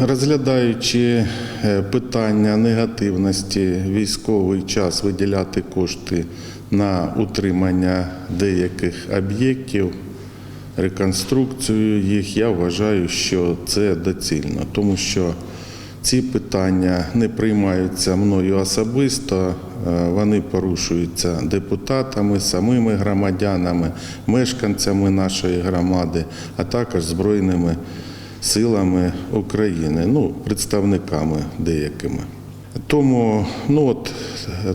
Розглядаючи е, питання негативності військовий час виділяти кошти на утримання деяких об'єктів, реконструкцію їх, я вважаю, що це доцільно, тому що ці питання не приймаються мною особисто, е, вони порушуються депутатами, самими громадянами, мешканцями нашої громади, а також збройними силами України, ну, представниками деякими. Тому ну, от,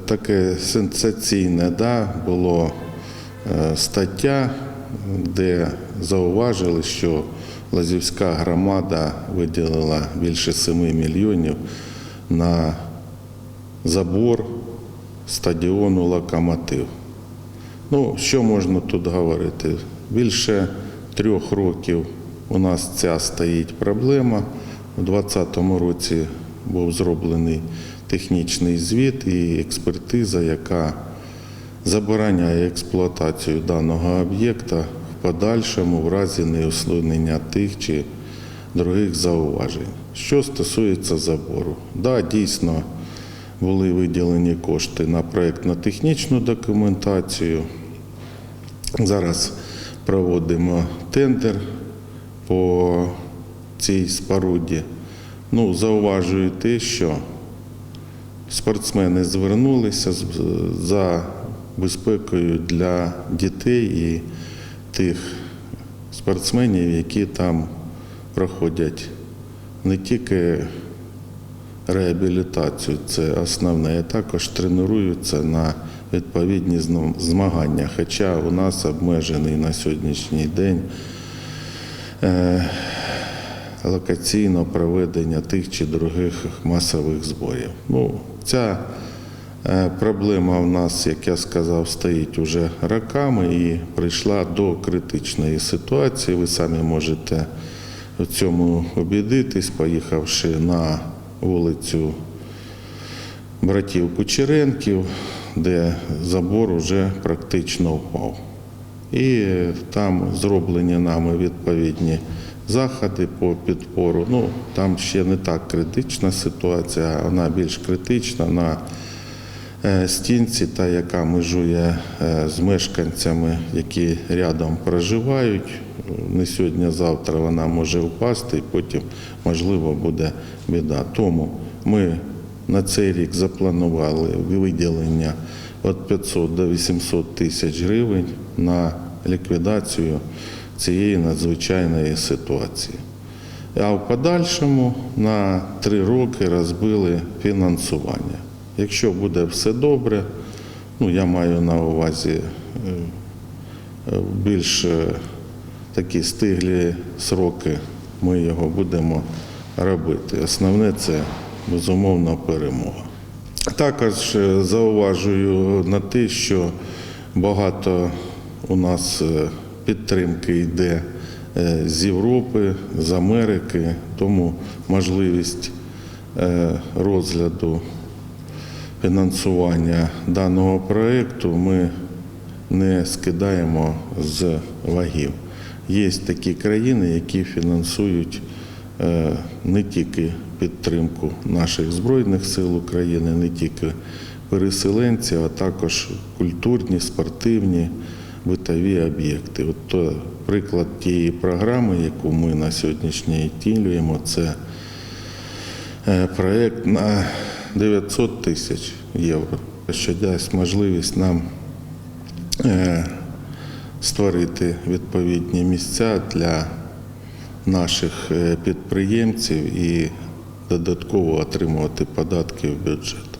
таке сенсаційне да, було е, стаття, де зауважили, що Лазівська громада виділила більше 7 мільйонів на забор стадіону Локомотив. Ну, що можна тут говорити? Більше трьох років у нас ця стоїть проблема. У 2020 році був зроблений технічний звіт і експертиза, яка забороняє експлуатацію даного об'єкта в подальшому в разі неусунення тих чи других зауважень. Що стосується забору, да, дійсно були виділені кошти на проєктно-технічну документацію. Зараз проводимо тендер по цій споруді. Ну, зауважую те, що спортсмени звернулися за безпекою для дітей і тих спортсменів, які там проходять не тільки реабілітацію, це основне, а також тренуються на відповідні змагання. Хоча у нас обмежений на сьогоднішній день локаційно проведення тих чи других масових зборів. Ну, ця е, проблема в нас, як я сказав, стоїть уже роками і прийшла до критичної ситуації. Ви самі можете в цьому убідитись, поїхавши на вулицю братів Кучеренків, де забор уже практично впав. І там зроблені нами відповідні заходи по підпору. Ну, там ще не так критична ситуація, вона більш критична на е, стінці, та яка межує е, з мешканцями, які рядом проживають. Не сьогодні, а завтра вона може впасти, і потім, можливо, буде біда. Тому ми на цей рік запланували виділення від 500 до 800 тисяч гривень на ліквідацію цієї надзвичайної ситуації. А в подальшому на три роки розбили фінансування. Якщо буде все добре, ну я маю на увазі е, більш е, такі стиглі сроки, ми його будемо робити. Основне це безумовно перемога. Також е, зауважую на те, що багато у нас е, підтримки йде е, з Європи, з Америки, тому можливість розгляду фінансування даного проєкту ми не скидаємо з вагів. Є такі країни, які фінансують не тільки підтримку наших Збройних сил України, не тільки переселенців, а також культурні, спортивні, битові об'єкти. От то приклад тієї програми, яку ми на сьогоднішній втілюємо, це е, проєкт на 900 тисяч євро, що дасть можливість нам е, створити відповідні місця для наших е, підприємців і додатково отримувати податки в бюджет.